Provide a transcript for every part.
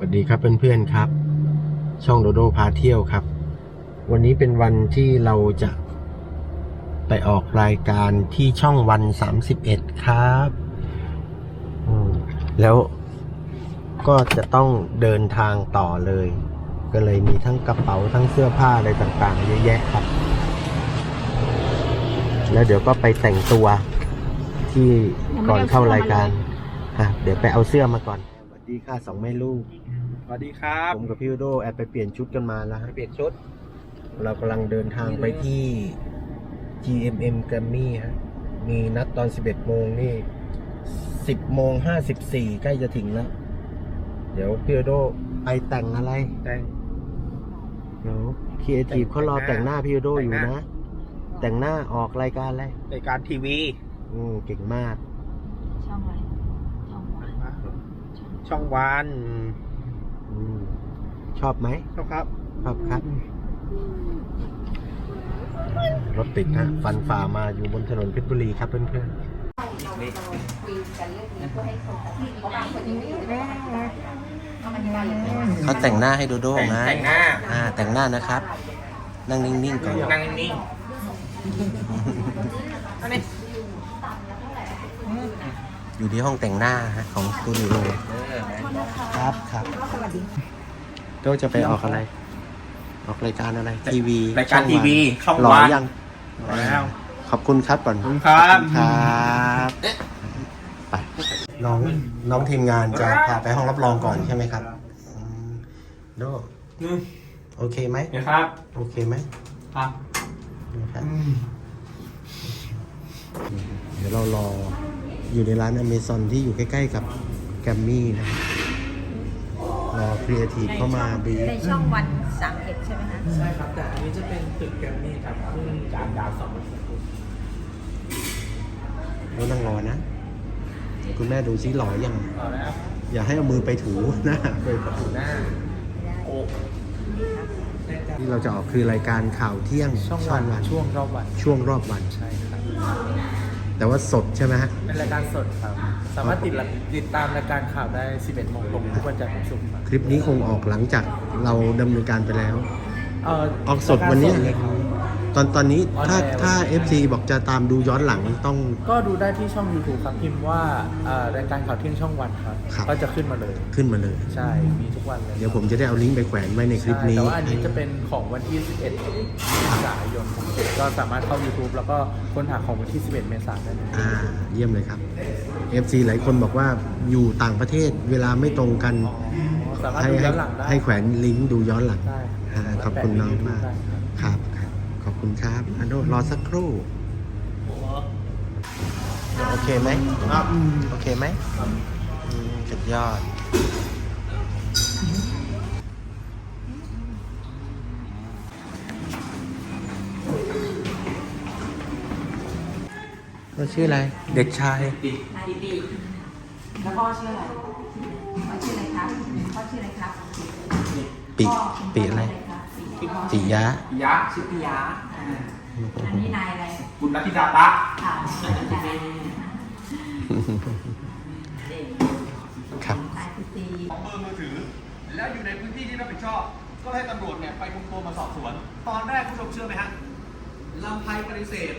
สวัสดีครับเพื่อนๆครับ ช่องโดโดพาเที่ยวครับ วันนี้เป็นวันที่เราจะไปออกรายการที่ช่องวันสามสิบเอ็ดครับแล้วก็จะต้องเดินทางต่อเลย ก็เลยมีทั้งกระเป๋าทั้งเสื้อผ้าอะไรต่างๆเยอะแยะครับ แล้วเดี๋ยวก็ไปแต่งตัวที่ก่อนเข้ารายการอะเดี๋ยวไปเอาเสื้อมาก่อน ดีค่ะสองแม่ลูก สวัสดีครับผมกับพี่โดแอบไปเปลี่ยนชุดกันมาแล้วฮะ เปลี่ยนชุด เรากำลังเดินทางไปที่ GMM Grammy ฮะ มีนัดตอน 11 โมงนี่ 10 โมง 54 ใกล้จะถึงแล้ว เดี๋ยวพี่โดไปแต่งอะไร แต่ง เดี๋ยวครีเอทีฟเขารอแต่งหน้าพี่โดอยู่นะ แต่งหน้าออกรายการอะไร รายการทีวี อืมเก่งมาก ช่องอะไรช่องวัน ช่องวันอืมชอบไหมครับครับ ชอบครับ รถติดฮะฟันฝ่ามาอยู่บนถนนเพชรบุรีครับเพื่อนคุยกันเรื่องนี้เพื่อให้คนตัดสินเพราะบางคนยังไม่รู้ว่าเขามันยังไงอย่างนี้ๆเขาแต่งหน้าให้โดโด้แต่งไงแต่งหน้า อ่า แต่งหน้านะครับ นั่งนิ่งๆก่อน นั่งนิ่งอันนี้ อยู่ที่ห้องแต่งหน้าฮะของสตูดิโอเออครับครับโดจะไปออกอะไร ออกรายการอะไร ทีวีรายการทีวีช่องหล่อวันยังแล้ว ขอบคุณครับก่อนขอบคุณครับครับไปน้องน้องทีมงานจะพาไปห้องรับรองก่อนใช่ไหมครับอืมโดโอเคไหมนะครับ โอเคไหมครับนะครับเดี๋ยวเรารอ อยู่ในร้านอเมซอนที่อยู่ใกล้ ๆ กับแกรมมี่นะครับรอครีเอทีฟเข้ามาบีบในช่องวันสามเอ็ดใช่ไหมคะใช่ครับ แต่อันนี้จะเป็นตึกแกรมมี่ครับซึ่งจานดาวสองแล้วนั่งรอนะ คุณแม่ดูซิหล่อยัง ต่อแล้วอย่าให้เอามือไปถูหน้าไปถูหน้าโอ้ที่เราจะออกคือรายการข่าวเที่ยงช่องวันช่วงรอบวันช่วงรอบวัน ใช่ครับ แต่ว่าสดใช่ไหมฮะ เป็นรายการสดครับ สามารถติดติดตามรายการข่าวได้ 11โมงตรงทุกวันจันทร์ถึงศุกร์ครับคลิปนี้คงออกหลังจากเราดำเนินการไปแล้ว เอ่อออกสดวันนี้ รายการสด ตอนตอนนี้ถ้าออนแอร์ถ้า FC บอกจะตามดูย้อนหลังต้อง ก็ดูได้ที่ช่อง YouTube ครับพิมพ์ว่าเอ่อรายการข่าวเที่ยงช่องวันครับ ครับ ก็จะขึ้นมาเลย ขึ้นมาเลย ใช่ มีทุกวันเลยเดี๋ยวผมจะได้เอาลิงก์ไปแขวนไว้ในคลิปใช่นี้ แต่ว่าอันนี้จะเป็นของวันที่ 11เมษายนก็สามารถเข้า YouTube แล้วก็ค้นหาของวันที่ 11 เมษายนได้เลยอ่าเยี่ยมเลยครับ FC หลายคนบอกว่าอยู่ต่างประเทศเวลาไม่ตรงกันสามารถให้ดูให้ย้อนหลังได้ให้แขวนลิงก์ดูย้อนหลัง ได้อ่าขอบคุณน้องมาก ได้ครับครับครับข อบคุณครับอันโดรอสักครู่โอเคไหมโอเคไหมอืมสุดยอด เราชื่ออะไร เด็กชายนายดีดีแล้วพ่อชื่ออะไรพ่อชื่ออะไรครับพ่อชื่ออะไรครับปีปีอะไรครับ ปียะปิยะชื่อปิยะอันนี้นายอะไรคุณนัทธิดาตะค่ะครับนายพิตีของเบอร์มือถือ แล้วอยู่ในพื้นที่ที่รับผิดชอบ ก็ให้ตำรวจเนี่ยไปคุมตัวมาสอบสวน ตอนแรกผู้ชมเชื่อไหมฮะลำไพปฏิเสธ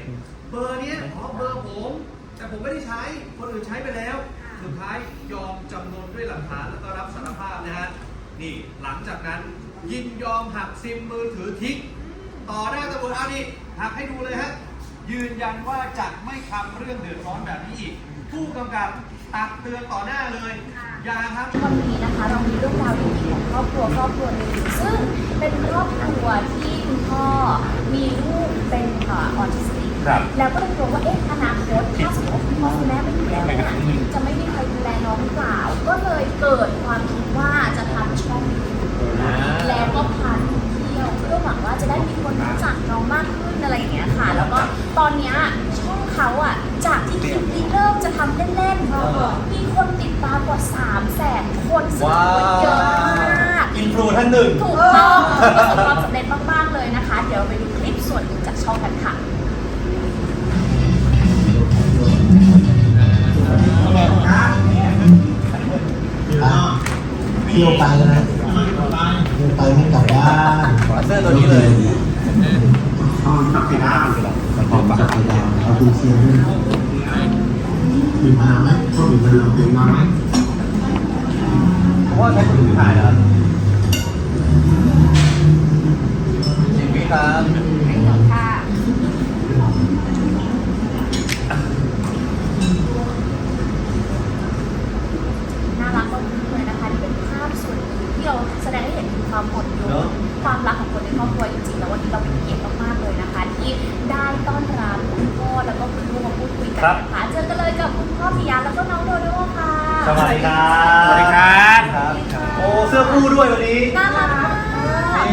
เบอร์เนี้ยอ๋อเบอร์ผม แต่ผมไม่ได้ใช้ คนอื่นใช้ไปแล้ว สุดท้ายยอมจำนนด้วยหลักฐานแล้วก็รับสารภาพนะฮะ นี่หลังจากนั้น ยินยอมหักซิมมือถือทิ้งต่อหน้าตำรวจเอานี่หักให้ดูเลยฮะยืนยันว่าจะไม่ทำเรื่องเดือดร้อนแบบนี้อีก ผู้กำกับตักเตือนต่อหน้าเลยอย่าครับ วันนี้นะคะเรามีเรื่องราวดีๆของครอบครัวครอบครัวหนึ่งซึ่งเป็นครอบครัวที่คุณพ่อมีลูกเป็นเออทิสติกครับ แล้วก็เลยกลัวว่าเอ๊ะอนาคตถ้าสมมติว่าคุณพ่อคุณแม่ไม่อยู่แล้วเนี่ยจะไม่มีใครดูแลน้องหรือเปล่า ก็เลยเกิดความคิดว่าจะทำช่อง แล้วก็พาลูกเที่ยวเพื่อหวังว่าจะได้มีคนรู้จักน้องมากขึ้นอะไรอย่างเงี้ยค่ะ แล้วก็ตอนเนี้ยช่องเขาอะจากที่คลิปนี้เริ่มจะทำเล่นๆมีคนติดตามกว่า3 0 0แสนคนซึ่งถือว่าเยอะมากอินฟลูท่านหนึ่งถูกต้องประสบความสำเร็จมากๆเลยนะคะ เดี๋ยวเราไปดูคลิปส่วนหนึ่งจากช่องกันค่ะเเที่ยวไปนะ เที่ยวไปไม่กลับบ้านขอเสื้อตัวนี้เลยเอาจักรยานเอาจักรยานเอาคุณเชียร์ด้วยดื่มมาไหมชอบดื่มมาดื่มมาไหมผมว่าใช้คนอื่นถ่ายแล้วสิบวิครับ ให้หนูค่ะ น่ารักมากเลยนะคะที่เป็นภาพส่วนหนึ่งที่เราแสดงให้เห็นถึง ความอดทนความรักของคนในครอบครัวจริงๆแล้ววันนี้เราเป็นเกียรติมากๆเลยนะคะ ที่ได้ต้อนรับคุณพ่อแล้วก็คุณลูกมาพูดคุยกันนะคะเจอกันเลยกับคุณพ่อพิยาแล้วก็น้องโดโด้ค่ะสวัสดีครับสวัสดีครับครับโอ้เสื้อคู่ด้วยวันนี้น่ารักมาก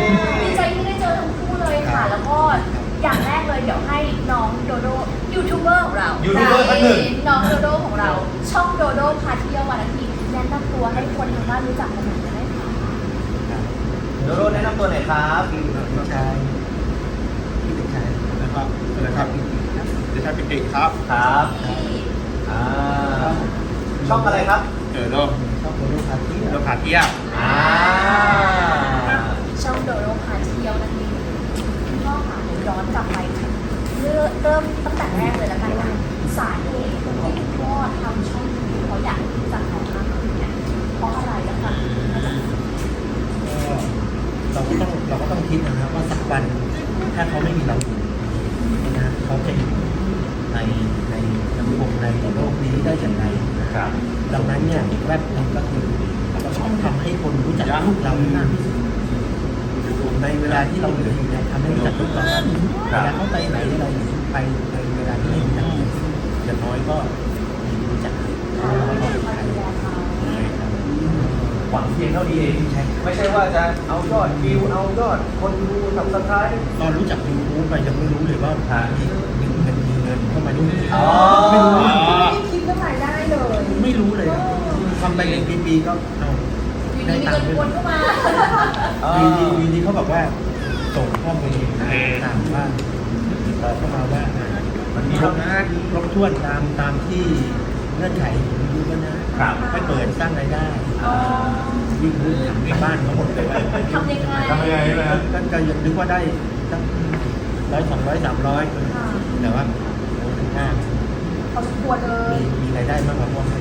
ดีใจที่ได้เจอทั้งคู่เลยค่ะ แล้วก็อย่างแรกเลยเดี๋ยวให้น้องโดโดยูทูบเบอร์ของเรายูทูบเบอร์ท่านหนึ่งน้องโดโดของเรา ช่องโดโดพาเที่ยววันอาทิตย์แนะนำตัวให้คนทางบ้านรู้จักกันหน่อยได้ไหมคะ โดโดแนะนำตัวหน่อยครับพี่ชายพี่เด็กชายนะครับนะครับเดี๋ยวชายปิติครับ ครับอ่าช่องอะไรครับเจอโดชอบโดโดพาเที่ยวโดพาเที่ยวอ่าช่องโดโดพาเที่ยวนั่นเองคุณพ่อค่ะเดี๋ยวย้อนกลับไปเริ่มเริ่มตั้งแต่แรกเลยแล้วกันนะสาเหตุที่คุณพ่อทำช่องนี้เขาอยากรู้จักน้องมากขึ้นเนี่ยเพราะอะไรแล้วคะมาจาก เราก็ต้องเราก็ต้องคิดนะครับว่าสักวันถ้าเขาไม่มีเราอยู่นะเขาจะอยู่ในในสังคมในโลกนี้ได้อย่างไรนะครับดังนั้นเนี่ยแรกหนึ่งก็คือเราก็ต้องทำให้คนรู้จักลูกเราให้มากที่สุดในเวลาที่เราเหลืออยู่เนี่ยทำให้รู้จักลูกเราเวลาเขาไปไหนอะไรไปในเวลาที่ไม่มีเราอย่างน้อยก็รู้จักเขา วังเพียงเท่านี้เองไม่ใช่ว่าจะเอายอดวิวเอายอดคนดูสับสไครต์ ตอนรู้จักยูทูบไปยังไม่รู้เลยว่ามีมีเงินมีเงินเข้ามาด้วย อ๋อ ไม่รู้ไม่คิดเรื่องรายได้เลยไม่รู้เลยนะทำไปเป็นปีๆก็เอา อยู่ดีมีเงินวนเข้ามา วีดีวีดีเขาบอกว่าส่งข้อมูลตามว่าติดต่อเข้ามาว่าอ่ามันมีครบนะครบถ้วนตามตามที่ เงื่อนไขของยูทูบนะครับให้เปิดสร้างรายได้อ๋อยิ่งรู้ในบ้านเขาหมดเลยว่าทำยังไงทำยังไงนะก็ก็ยังนึกว่าได้สักร้อยสองร้อยสามร้อยแต่ว่าโอ้ถึงห้าพอสมควรเลย มีมีรายได้มากกว่าพ่อแม่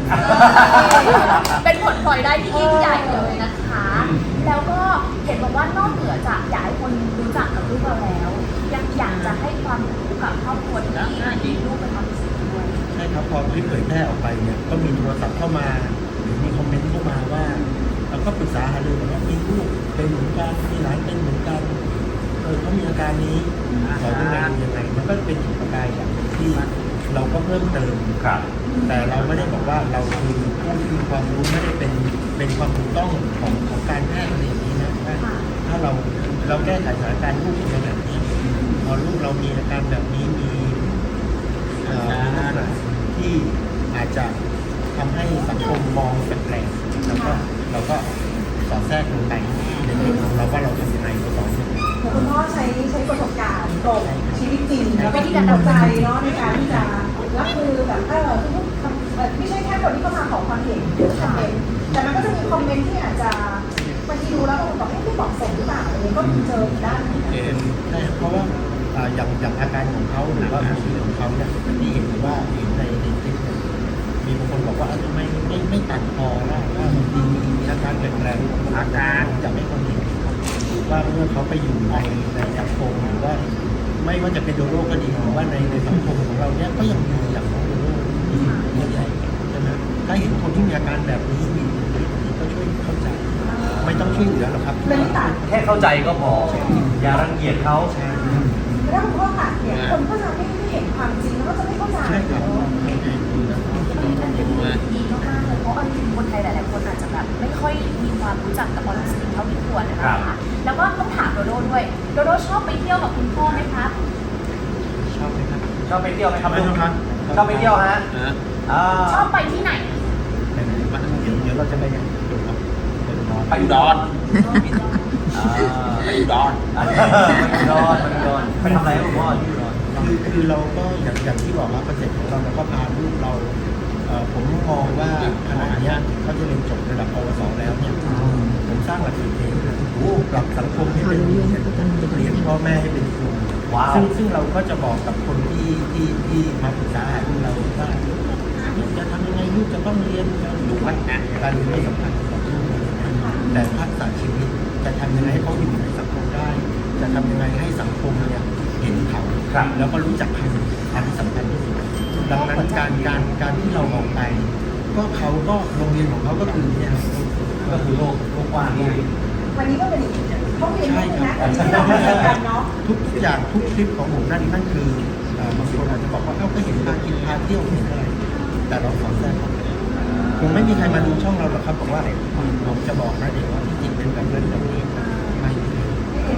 เป็นผลพลอยได้ที่ยิ่งใหญ่เลยนะคะ แล้วก็เห็นบอกว่านอกเหนือจากอยากให้คนรู้จักกับลูกเราแล้ว ยังอยากจะให้ความรู้กับครอบครัวที่มีลูกเป็นความรู้สึกด้วยใช่ครับพอคลิปเผยแพร่ออกไปเนี่ยก็มีโทรศัพท์เข้ามาหรือมีคอมเมนต์เข้ามาว่าเราก็ปรึกษาหารือกันว่ามีลูกเป็นเหมือนกันมีหลานเป็นเหมือนกันเออเขามีอาการนี้สอนยังไงดูยังไงมันก็เป็นจุดประกายอย่างหนึ่งที่เราก็เพิ่มเติม ครับ แต่เราไม่ได้บอกว่าเราคือผู้ที่มีความรู้ไม่ได้เป็นเป็นความถูกต้องของของการแพทย์อะไรอย่างนี้นะว่าค่ะถ้าเราเราแก้ไขสถานการณ์ลูกเป็นแบบนี้พอลูกเรามีอาการแบบนี้มีเอ่อมีลักษณะ ที่อาจจะทำให้สังคมมองแปลกๆแล้วก็เราก็สอดแทรกลงไปในเรื่องของเราว่าเราทำยังไงเราสอนยังไงคุณพ่อใช้ใช้ประสบการณ์ตรงชีวิตจริงแล้วก็ที่การตัดใจเนาะในการที่จะรับมือแบบเออทุกๆเอ่อไม่ใช่แค่คนที่เข้ามาขอความเห็นหรือคอมเมนต์แต่มันก็จะมีคอมเมนต์ที่อาจจะบางทีดูแล้วบางคนบอกให้ไม่เหมาะสมหรือเปล่าอะไรเงี้ยก็มีเจออีกด้านหนึ่งใช่เพราะว่า อ่าอย่างอย่างอาการของเขาหรือว่าอาชีพของเขาเนี่ยที่เห็นว่าเห็นในในคลิปเนี่ยมีบางคนบอกว่าเอ้าทำไมไม่ไม่ตัดคอล่ะว่าบางทีมีมีอาการแปลกๆอาการจะไม่คนเห็นว่าเมื่อเขาไปอยู่ในในสังคมหรือว่า ไม่ว่าจะเป็นโดโรก็ดีหรือว่าในในสังคมของเราเนี่ยก็ยังมีอย่างของโดโรที่เยอะแยะใช่ไหมถ้าเห็นคนที่มีอาการแบบนี้มีบุคลิกแบบนี้ก็ช่วยเข้าใจ ไม่ต้องช่วยเหลือหรอกครับ ไม่ตัด แค่เข้าใจก็พอ อย่ารังเกียจเขาใช่ แล้วคุณพ่อตัดเนี่ยคนก็จะไม่ไม่เห็นความจริงแล้วก็จะไม่เข้าใจใช่ครับเนอะเข้าใจดีนะมันเป็นเรื่องดีมากๆเลยเพราะเอาจริงๆคนไทยหลายๆคนอาจจะแบบไม่ค่อยมีความรู้จักกับออทิสติกเท่าที่ควรนะครัคะบแล้วก็ต้องถามโดโดด้วยโดโดชอบไปเที่ยวกับคุณพ่อไหมครับชอบไหมครับชอบไปเที่ยวไหมครับไม่ต้องครับชอบไปเที่ยวฮะอ่าชอบไปที่ไหนเดี๋ยวเดี๋ยวเราจะไปกันดูครับไปดูน้องไปอุดรอ่า ไปอุดรไปอุดรไปอุดรไปทำอะไรครับคุณพ่อที่อุดรคือคือเราก็อย่างอย่างที่บอกว่าคอนเซ็ปต์ของเราเราก็พาลูกเราเอ่อผมมองว่าขณะเนี้ยเขาจะเรียนจบระดับปวสแล้วเนี่ยางหลักสูตรเองโอ้โหปรับสังคมให้เป็นดีเรียนพ่อแม่ให้เป็นครูว้าวซึ่งซึ่งเราก็จะบอกกับคนที่ที่ที่มาปรึกษาหารือเราว่าจะทำยังไงลูกจะต้องเรียนลูกวัดนะการเรียนไม่สำคัญกับลูกนะแต่ทักษะชีวิต จะทำยังไงให้เขาอยู่ในสังคมได้ จะทำยังไงให้สังคมเนี่ยเห็นเขาครับแล้วก็รู้จักเขาอันนี้สำคัญที่สุดดังนั้นการการการที่เราออกไป ก็เขาก็โรงเรียนของเขาก็คือเนี่ยก็คือโลกโลกกว้างเนี่ย วันนี้ก็เป็นอีกห้องเรียนห้องนึงนะที่เราไม่เจอกันเนาะทุกอย่างทุกคลิปของผมนั่นนั่นคือเอ่อบางคนอาจจะบอกว่าเอ้าก็เห็นพากินพาเที่ยวเห็นอะไรแต่เราสอนแทรกเข้าไปคงไม่มีใครมาดูช่องเราหรอกครับบอกว่าผมจะบอกนะเด็กว่าที่จริงเป็นแบบนั้นแบบนี้ไม่มีเ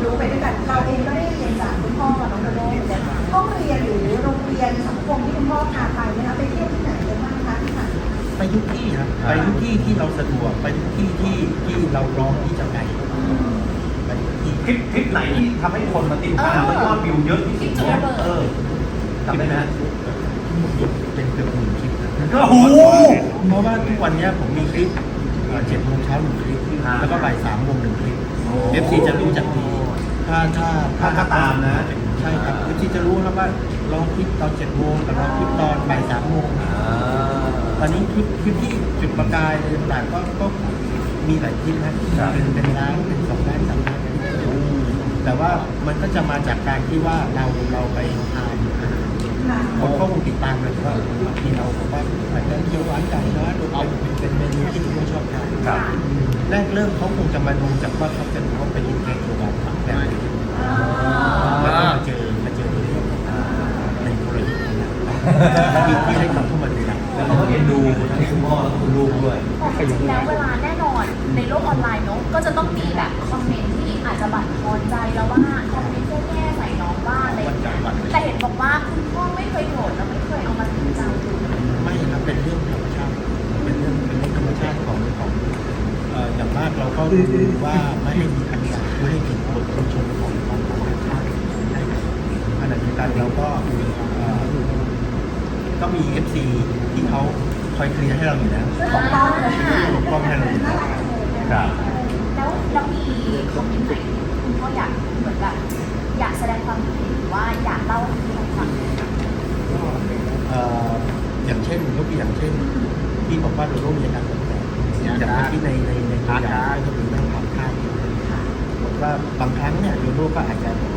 รียนรู้ไปด้วยกันเราเองก็ได้เรียนจากคุณพ่อกับน้องโดโดเนี่ยห้องเรียนหรือโรงเรียนสังคมที่คุณพ่อพาไปนะคะไปเที่ยวที่ไหนกันบ้างคะที่ผ่านมาไปทุกที่ครับไปทุกที่ที่เราสะดวกไปทุกที่ที่ที่เราพร้อมที่จะไปไปทุกที่คลิปคลิปไหนที่ทำให้คนมาติดตามแล้วยอดวิวเยอะที่สุดคลิประเบิดเออจำได้ไหมฮะเป็นเกือบหมื่นคลิปนะโอ้โหเพราะว่าทุกวันเนี้ยผมมีคลิปเจ็ดโมงเช้าหนึ่งคลิปอ่าแล้วก็บ่ายสามโมงหนึ่งคลิปโอ้ FC จะรู้จักดี ถ้าถ้าถ้าถ้าตามนะ ใช่ครับ FC จะรู้ครับว่าเราคลิปตอนเจ็ดโมงกับเราคลิปตอนบ่ายสามโมงอ่าตอนนี้คลิปคลิปที่จุดประกายอะไรต่างๆก็ก็มีหลายคลิปนะเป็นเป็นล้านเป็นสองล้านสามล้านแต่ว่ามันก็จะมาจากการที่ว่าเราเราไปทานอาหารค่ะผมก็คงติดตามเลยว่าบางทีเราบอกว่าอาจจะเคี่ยวหวานไก่นะดูเอาเป็นเป็นเมนูที่ทุกคนชอบทานครับแรกเริ่มเขาคงจะมาดูจากว่าเขาจะเขาไปกินแกงเขียวหวานผักแบบนี้ แล้วก็มาเจอมาเจอตัวนี้ในกรีกที่ที่ให้เขาเข้ามาดูนะแล้วเขาก็เรียนดูทั้งคุณพ่อและคุณลูกด้วย แต่จริงๆแล้วเวลาแน่นอนในโลกออนไลน์เนอะก็จะต้องมีแบบคอมเมนต์ที่อาจจะบั่นทอนใจแล้วว่าคอมเมนต์แย่ๆใส่น้องบ้างอะไรอย่างเงี้ยแต่เห็นบอกว่าคุณพ่อไม่เคยโกรธและไม่เคยเอามาถึงใจไม่ครับเป็นเรื่องธรรมชาติ เป็นเรื่องเป็นเรื่องธรรมชาติของของเอ่ออย่างมากเราก็ดูว่าไม่ให้มีคำสั่งไม่ให้ผิดกฎชุมชนของธรรมชาติขณะเดียว กันเราก็เอ่อก็มี FC ที่เขาคอยเคลียร์ให้เราอยู่แล้วเรื่องของป้องเลยปกป้องให้เราอยู่แล้วครับแล้วแล้วมีคอมเมนต์ไหนที่คุณพ่ออยากเหมือนแบบอยากแสดงความคิดเห็นหรือว่าอยากเล่าให้เราฟังเอ่ออย่างเช่นยกตัวอย่างเช่น ที่บอกว่าโดโดมีอาการแปลกๆอย่างเมื่อกี้ในในในตัวอย่างก็มีนั่งทำท่าอยู่บอกว่าบางครั้งเนี่ยโดโดก็อาจจะอยาก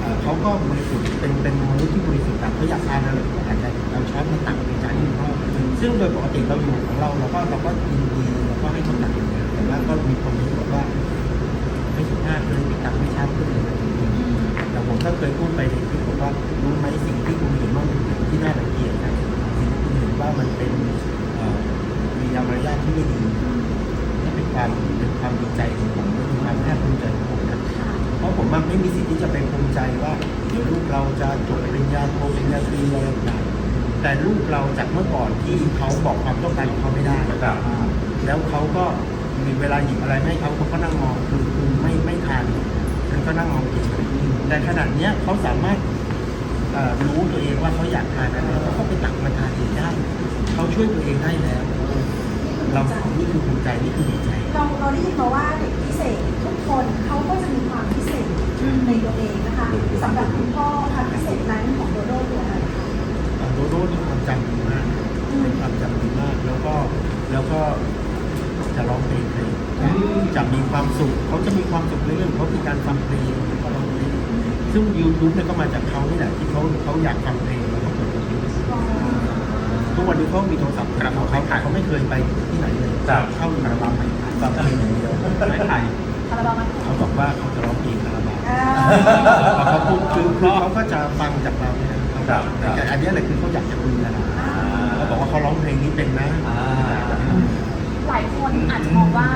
เอ่อเขาก็บริสุทธิ์เป็นเป็นมนุษย์ที่บริสุทธิ์แต่เขาอยากทานอะไรก็อาจจะเอาช้อนมาตักในจานของเขาซึ่งโดยปกติเราอยู่ของเราเราก็เราก็ยินดีเราก็ให้เขาตักแต่ว่าก็มีคนที่บอกว่า ไม่สุภาพเลยมีตักไม่ชัดขึ้นเลยแต่ผมก็เคยพูดไปในคลิปบอกว่ารู้ไหมสิ่งที่คุณเห็นว่ามันเป็นที่น่ารังเกียจนะสิ่งที่คุณเห็นว่ามันเป็นเอ่อมีมารยาทที่ไม่ดีนี่เป็นความเป็นความดีใจของผมเป็นความภาคภูมิใจของผมนะ เพราะผมมันไม่มีสิทธิ์ที่จะไปภูมิใจว่าเดี๋ยวลูกเราจะจบปริญญาโทปริญญาตรีอะไรต่างๆแต่ลูกเราจากเมื่อก่อนที่เขาบอกความต้องการของเขาไม่ได้ครับแล้วเขาก็มีเวลาหยิบอะไรให้เขาเขาก็นั่งมองคือคือไม่ไม่ทานแล้วก็นั่งมองกินแต่ขนาดเนี้ยเขาสามารถเอ่อรู้ตัวเองว่าเขาอยากทานอะไรแล้วเขาไปตักมาทานเองได้เขาช่วยตัวเองได้แล้ว เรานี่คือภูมิใจนี่คือดีใจเราเราได้ยินมาว่าเด็กพิเศษทุกคนเขาก็จะมีความพิเศษ ในตัวเองนะคะสำหรับคุณพ่อความพิเศษนั้นของโดโดคืออะไรคะเอ่อโดโดนี่ความจำดีมากเป็นความจำดีมาก แล้วก็แล้วก็จะร้องเพลงเพลงจะมีความสุขเขาจะมีความสุขในเรื่องเขาคือการฟังเพลงแล้วก็ร้องเพลงซึ่ง YouTube เนี่ยก็มาจากเขานี่แหละที่เขาเขาอยากฟังเพลงแล้วก็เปิด YouTube ทุกวันนี้เขามีโทรศัพท์ของเขาแต่เขาไม่เคยไปที่ไหนเลยครับเข้าคาราบาวไปฟังเพลงอย่างเดียวไม่ไทย คาราบาวมันเขาบอกว่าเขาจะร้องเพลงคาราบาวอ่าพอเขาพูดคือคือเขาก็จะฟังจากเราเนี่ยครับแต่อันเนี้ยแหละคือเขาอยากจะคุยกับเราเขาบอกว่าเขาร้องเพลงนี้เป็นนะอ่า หลายคนอาจจะมองว่า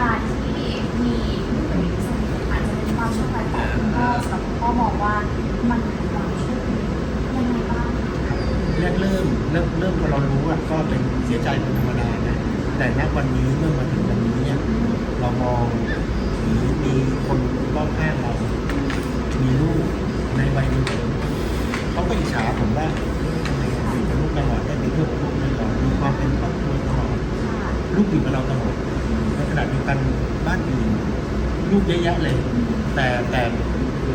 การที่มีผู้เป็นสนิทอาจจะเป็นความโชคดีของคุณพ่อสำหรับคุณพ่อมองว่ามันคือความโชคดียังไงบ้างแรกเริ่มเริ่มเริ่มพอเรารู้อะก็เป็นเสียใจเป็นธรรมดานะแต่ณวันนี้เมื่อมาถึงวันนี้เนี่ย เรามองหรือมีคนรอบข้างเรา มีลูกในวัยเดียวกันเขาก็อิจฉาผมว่าทำไมอยู่กับลูกตลอดได้ไปเที่ยวกับลูกตลอดมีความเป็นครอบครัวตลอดลูกอยู่กับเราตลอดในขณะเดียวกันบ้านอื่นลูกเยอะแยะเลย แต่แต่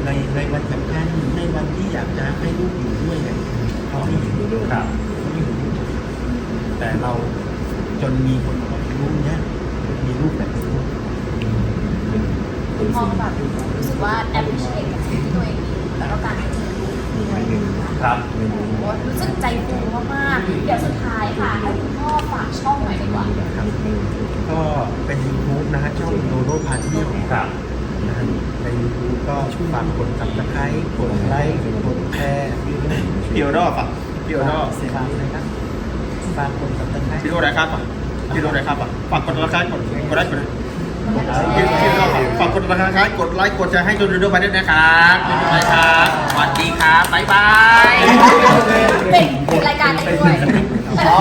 ในในวันสำคัญในวันที่อยากจะให้ลูกอยู่ด้วยเนี่ยเขาไม่เห็นลูกครับเขาไม่เห็นลูกแต่เราจนมีคนบอกลูกเนี้ยมีลูกแบบนี้ คุณพ่ อแบบรู้สึกว่า appreciate กับสิ่งที่ตัวเองมีแล้วก็การที่เจอลูกมีวันหนึ่งค่ะครับโอ้โหรู้สึกใจฟูมากๆเดี๋ยวสุดท้ายค่ะให้คุณพ่อฝากช่องหน่อยดีกว่าครับก็เป็น YouTube นะฮะช่องโดโดพาเที่ยวครับ นะฮะใน YouTube ก็ฝากกดซับสไครต์กดไลค์กดแชร์พี่โอโดป่ะพี่โอโดฝากนะครับฝากกดซับสไครต์พี่โอได้ครับป่ะพี่โอได้ครับป่ะฝากกดราคากดกดไลค์กดพี่พี่โอโด ฝากกดราคากดไลค์กดแชร์ให้โดโดไปด้วยนะครับไม่เป็นไรครับสวัสดีครับบ๊ายบายเป็นเป็นรายการได้ด้วยอ๋อ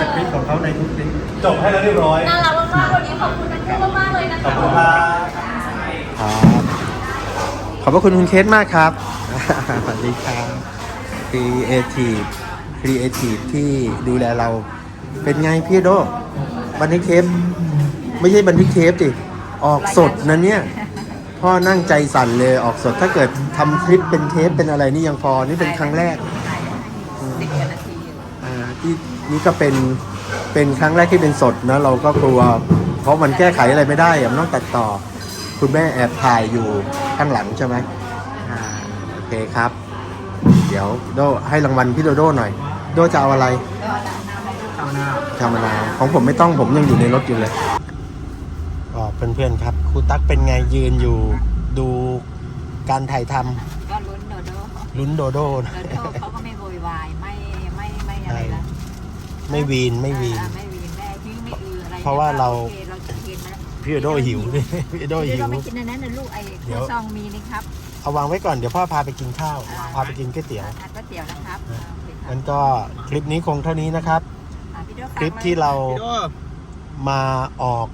สคริปต์ของเขาในทุกคลิปจบให้แล้วเรียบร้อยน่ารักมากๆวันนี้ขอบคุณทั้งคู่มากๆเลยนะคะขอบคุณครับครับขอบพระคุณคุณเคสมากครับสวัสดีครับ Creative Creative ที่ดูแลเราเป็นไงพี่โดบันทึกเทปไม่ใช่บันทึกเทปดิ ออกสดนะเนี่ย พ่อนั่งใจสั่นเลยออกสดถ้าเกิดทำคลิปเป็นเทปเป็นอะไรนี่ยังพอนี่เป็นครั้งแรกอ่าที่นี่ก็เป็นเป็นครั้งแรกที่เป็นสดนะ เราก็กลัว เพราะมันแก้ไขอะไรไม่ได้อะมันต้องตัดต่อ คุณแม่แอบถ่ายอยู่ข้างหลังใช่ไหมอ่าโอเคครับ เดี๋ยวโดให้รางวัลพี่โดโดหน่อย โดจะเอาอะไรชามะนาวของผมไม่ต้องผมยังอยู่ในรถอยู่เลยก็ เพื่อนๆครับครูตั๊กเป็นไงยืนอยู่ดูการถ่ายทำก็ลุ้นโดโดลุ้นโดโดโดโดเขาก็ไม่โวยวายไม่ไม่ไม่อะไรนะไม่วีนไม่วีนอ่าไม่วีนแม่ที่ไม่อืออะไรเพราะว่าเรา โอคเราจะกินนะพี่โดโดหิวพี่โดโดเดี๋ยวหิว เราไม่กินอันนั้นนะลูกไอ้เดี๋คยวรัวซองมีนี่ครับเอาวางไว้ก่อนเดี๋ยวพ่อพาไปกินข้าวอ่าพาไปกินก๋วยเตี๋ยว ทานก๋วยเตี๋ยวนะครับอ่าโอเคครับงั้นก็คลิปนี้คงเท่านี้นะครับ อ่าพี่โดคลิปที่เรามาออก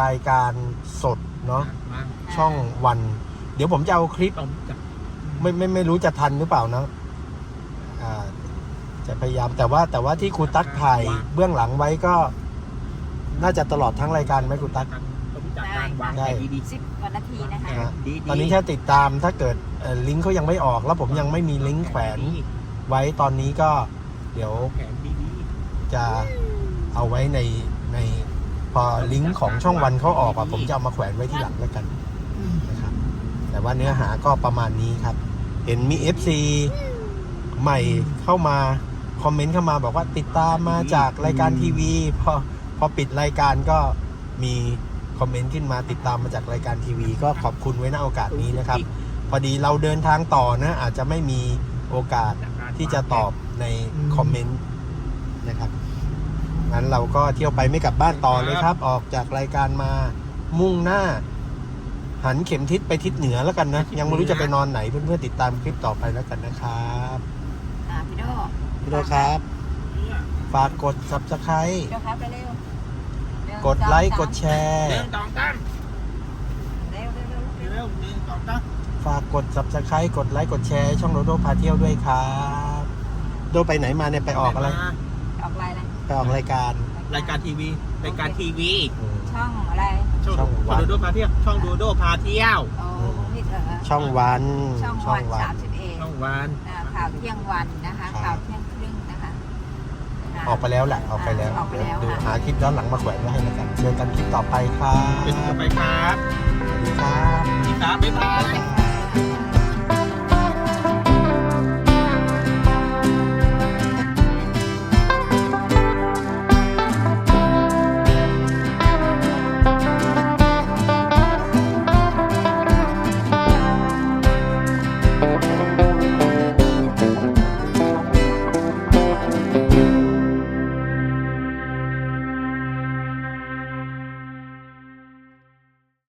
รายการสดเนาะช่องวัน เดี๋ยวผมจะเอาคลิปไม่ไม่ไม่รู้จะทันหรือเปล่านะอ่าจะพยายามแต่ว่าแต่ว่าที่ครูตั๊กถ่ายเบื้องหลังไว้ก็ น่าจะตลอดทั้งรายการไหมครูตั๊กได้ค่ะได้สิบกว่านาทีนะคะนะฮะตอนนี้แค่ติดตามถ้าเกิดเอ่อลิงก์เขายังไม่ออก แล้วผมยังไม่มีลิงก์แขวนไว้ตอนนี้ก็ เดี๋ยวจะเอาไว้ในในพ อลิงก์ของช่องวันเขาออกอะผมจะเอามาแขวนไว้ที่หลังแล้วกันนะครับแต่ว่าเนื้อหาก็ประมาณนี้ครับ เห็นมี FC ใหม่เข้ามาคอมเมนต์เข้ามาบอกว่าติดตามมาจากรายการทีวีพอพอปิดรายการก็มีคอมเมนต์ขึ้นมาติดตามมาจากรายการทีวี ก็ขอบคุณไว้ณโอกาสนี้นะครับ พอดีเราเดินทางต่อนะอาจจะไม่มีโอกาสที่จะตอบในคอมเมนต์นะครับ งั้นเราก็เที่ยวไปไม่กลับบ้านต่อเลยครับ ออกจากรายการมามุ่งหน้า หันเข็มทิศไปทิศเหนือแล้วกันนะ ยังไม่รู้จะไปนอนไหนเพื่อนๆติดตามคลิปต่อไปแล้วกันนะครับอ่าพี่โดพี่โดครับ ฝากกด subscribe พี่โดครับเร็วๆเร็วกดไลค์กดแชร์เร็วเร็วเร็วเร็วฝากกด subscribe กดไลค์กดแชร์ช่องโดโดพาเที่ยวด้วยครับ โดไปไหนมาเนี่ยไปออกอะไร ออกไลน์อะไร ไปออกรายการรายการทีวีรายการทีวีอืมช่องอะไรช่องช่องวันโดโดพาเที่ยวช่องโดโดพาเที่ยวโอ้พี่เออช่องวันช่องวันสามสิบเอ็ดช่องวันข่าวเที่ยงวันนะคะครับข่าวเที่ยงครึ่งนะคะออกไปแล้วแหละออกไปแล้วออกไปแล้วเดี๋ยวค่ะหาคลิปย้อนหลังมาแขวนไว้ให้แล้วกันเจอกันคลิปต่อไปครับเป็นต่อไปครับสวัสดีครับสวัสดีครับบ๊ายบายบ๊ายบาย